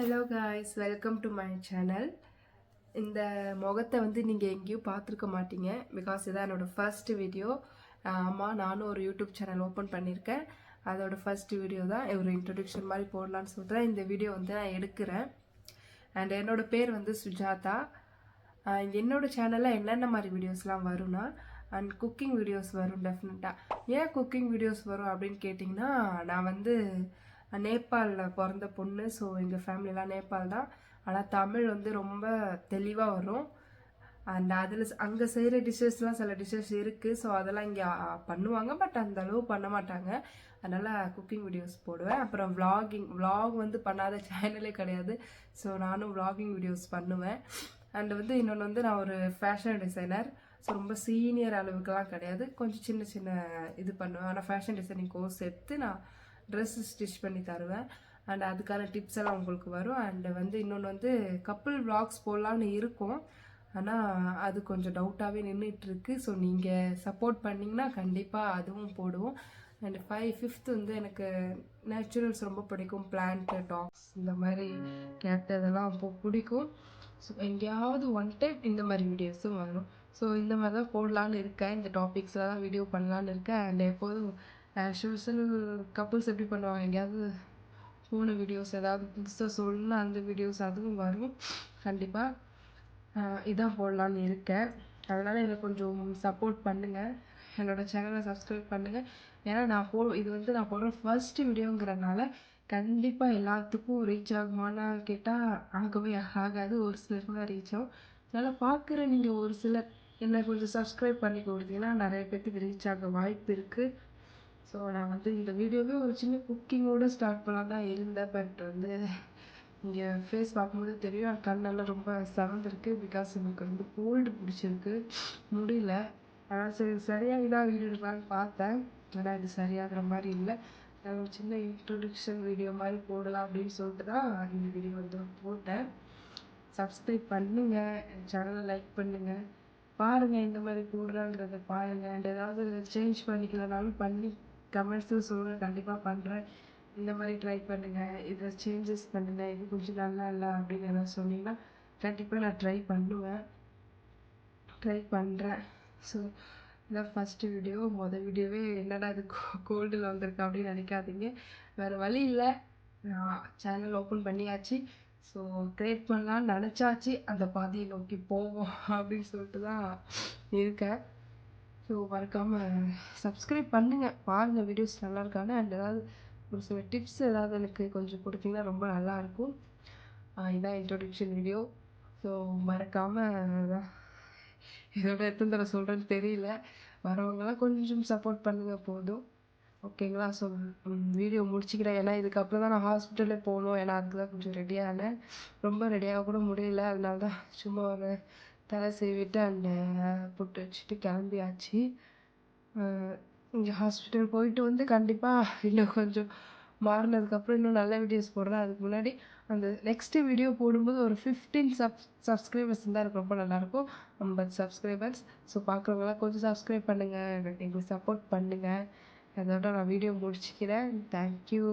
Hello guys welcome to my channel இந்த முகத்தை வந்து நீங்கள் எங்கேயும் பார்த்துருக்க மாட்டீங்க. பிகாஸ் இதான் என்னோடய ஃபர்ஸ்ட் வீடியோ ஆமாம் நானும் ஒரு யூடியூப் சேனல் ஓப்பன் பண்ணியிருக்கேன். அதோட ஃபர்ஸ்ட் வீடியோ தான். ஒரு இன்ட்ரொடக்ஷன் மாதிரி போடலான்னு சொல்லிட்டு இந்த வீடியோ வந்து நான் எடுக்கிறேன். அண்ட் என்னோடய பேர் வந்து சுஜாதா. என்னோடய சேனலில் என்னென்ன மாதிரி வீடியோஸ்லாம் வரும்னா அண்ட் குக்கிங் வீடியோஸ் வரும் டெஃபினட்டாக ஏன் குக்கிங் வீடியோஸ் வரும் அப்படின்னு கேட்டிங்கன்னா நான் வந்து நேபாளில் பிறந்த பொண்ணு. ஸோ எங்கள் ஃபேமிலிலாம் நேபாள் தான். ஆனால் தமிழ் வந்து ரொம்ப தெளிவாக வரும். அண்ட் அதில் அங்கே செய்கிற டிஷ்ஷஸ்லாம் சில டிஷ்ஷஸ் இருக்குது ஸோ அதெல்லாம் இங்கே பண்ணுவாங்க. பட் அந்த அளவு பண்ண மாட்டாங்க. அதனால் குக்கிங் வீடியோஸ் போடுவேன். அப்புறம் விலாகிங் விலாக் வந்து பண்ணாத சேனலே கிடையாது. ஸோ நானும் விலாகிங் வீடியோஸ் பண்ணுவேன். அண்ட் வந்து இன்னொன்று வந்து நான் ஒரு ஃபேஷன் டிசைனர் ஸோ ரொம்ப சீனியர் அளவுக்குலாம் கிடையாது. கொஞ்சம் சின்ன சின்ன இது பண்ணுவேன். ஆனால் ஃபேஷன் டிசைனிங் கோர்ஸ் எடுத்து நான் ட்ரெஸ்ஸு ஸ்டிச் பண்ணி தருவேன். அண்ட் அதுக்கான டிப்ஸ் எல்லாம் உங்களுக்கு வரும். அண்டு வந்து இன்னொன்று வந்து கப்புள் வ்ளாக்ஸ் போடலான்னு இருக்கும். ஆனால் அது கொஞ்சம் டவுட்டாகவே நின்றுட்டுருக்கு ஸோ நீங்கள் சப்போர்ட் பண்ணிங்கன்னா கண்டிப்பாக அதுவும் போடுவோம். அண்ட் ஃபைவ் ஃபிஃப்த் வந்து எனக்கு நேச்சுரல்ஸ் ரொம்ப பிடிக்கும். பிளான்ட்டு டாக்ஸ் இந்த மாதிரி கேட் இதெல்லாம் அப்போ பிடிக்கும். ஸோ எங்கேயாவது ஒன் டைம் இந்த மாதிரி வீடியோஸும் வரும். ஸோ இந்த மாதிரி தான் போடலான்னு இருக்கேன். இந்த டாபிக்ஸில் தான் வீடியோ பண்ணலான்னு இருக்கேன். அண்ட் எப்போதும் ஆஸ் யூஸ்வல் கப்புள்ஸ் எப்படி பண்ணுவாங்க? எங்கேயாவது போன வீடியோஸ் ஏதாவது புதுசாக சொல்ல அந்த வீடியோஸ் அதுவும் வரும். கண்டிப்பாக இதான் போடலான்னு இருக்கேன். அதனால் எனக்கு கொஞ்சம் சப்போர்ட் பண்ணுங்கள் என்னோடய சேனலை சப்ஸ்கிரைப் பண்ணுங்கள் ஏன்னா நான் போ இது வந்து நான் போடுற ஃபர்ஸ்ட்டு வீடியோங்கிறனால கண்டிப்பாக எல்லாத்துக்கும் ரீச் ஆகுமான்னு கேட்டால் ஆகவே ஆகாது. ஒரு சிலருக்கு தான் ரீச் ஆகும். அதனால் பார்க்குற நீங்கள் ஒரு சிலர் என்னை கொஞ்சம் சப்ஸ்கிரைப் பண்ணி கொடுத்தீங்கன்னா நிறைய பேர்த்துக்கு ரீச் ஆக வாய்ப்பு இருக்குது ஸோ நான் வந்து இந்த வீடியோவே ஒரு சின்ன குக்கிங்கோடு ஸ்டார்ட் பண்ணலாம் தான் இருந்தேன் பட் வந்து இங்கே ஃபேஸ் பார்க்கும்போது தெரியும். என் கண்ணெல்லாம் ரொம்ப சவந்திருக்கு. பிகாஸ் எனக்கு வந்து கோல்டு பிடிச்சிருக்கு. முடியல. ஆனால் சரி சரியாகிதான் வீடியோ எடுக்கலான்னு பார்த்தேன். ஆனால் இது சரியாகிற மாதிரி இல்லை. நான் ஒரு சின்ன இன்ட்ரொடக்ஷன் வீடியோ மாதிரி போடலாம் அப்படின்னு சொல்லிட்டு தான் இந்த வீடியோ வந்து போட்டேன். சப்ஸ்கிரைப் பண்ணுங்கள் என் சேனலை லைக் பண்ணுங்கள் பாருங்கள் இந்த மாதிரி போடுறாங்கிறத பாருங்கள் அண்ட் ஏதாவது சேஞ்ச் பண்ணிக்கலனாலும் பண்ணி கமெண்ட்ஸும் சொல்லுங்கள் கண்டிப்பாக பண்ணுறேன் இந்த மாதிரி ட்ரை பண்ணுங்கள் இதை சேஞ்சஸ் பண்ணுங்கள் இது கொஞ்சம் நல்லா இல்லை அப்படின்னு ஏதாவது சொன்னீங்கன்னா கண்டிப்பாக நான் ட்ரை பண்ணுவேன். ட்ரை பண்ணுறேன் ஸோ இதான் ஃபஸ்ட்டு வீடியோ மொதல் வீடியோவே என்னடா இது கோல்டில் வந்திருக்கு அப்படின்னு நினைக்காதீங்க. வேறு வழி இல்லை. சேனல் ஓப்பன் பண்ணியாச்சு. ஸோ க்ரியேட் பண்ணலான்னு நினச்சாச்சு. அந்த பாதையை நோக்கி போவோம் அப்படின்னு சொல்லிட்டு தான் இருக்கேன். ஸோ மறக்காமல் சப்ஸ்கிரைப் பண்ணுங்கள் பாருங்கள் வீடியோஸ் நல்லா இருக்கான்னு அண்ட் ஏதாவது ஒரு சில டிப்ஸ் ஏதாவது எனக்கு கொஞ்சம் கொடுத்தீங்கன்னா ரொம்ப நல்லாயிருக்கும் இதான் இன்ட்ரொடக்ஷன் வீடியோ ஸோ மறக்காமல் இதோட எத்தனை தடவை சொல்கிறேன்னு தெரியல. வரவங்களாம் கொஞ்சம் சப்போர்ட் பண்ணுங்கள் போதும். ஓகேங்களா? ஸோ வீடியோ முடிச்சுக்கிறேன். ஏன்னா இதுக்கப்புறம் தான் நான் ஹாஸ்பிட்டலே போகணும். ஏன்னா அதுக்கு தான் கொஞ்சம் ரெடியானேன் ரொம்ப ரெடியாக கூட முடியல. அதனால தான் சும்மா ஒரு தலை சீவிட்டு அண்ட் புட்டு வச்சுட்டு கிளம்பியாச்சு. இங்கே ஹாஸ்பிட்டல் போயிட்டு வந்து கண்டிப்பாக இன்னும் கொஞ்சம் மாறினதுக்கப்புறம் இன்னும் நல்ல வீடியோஸ் போடுறேன். அதுக்கு முன்னாடி அந்த நெக்ஸ்ட்டு வீடியோ போடும்போது ஒரு ஃபிஃப்டீன் சப் சப்ஸ்கிரைபர்ஸ் இருந்தால் எனக்கு ரொம்ப நல்லாயிருக்கும். ஐம்பது சப்ஸ்கிரைபர்ஸ் ஸோ பார்க்குறவங்களாம் கொஞ்சம் சப்ஸ்கிரைப் பண்ணுங்கள் எங்களுக்கு சப்போர்ட் பண்ணுங்கள் அதோட நான் வீடியோ முடிச்சுக்கிறேன். தேங்க்யூ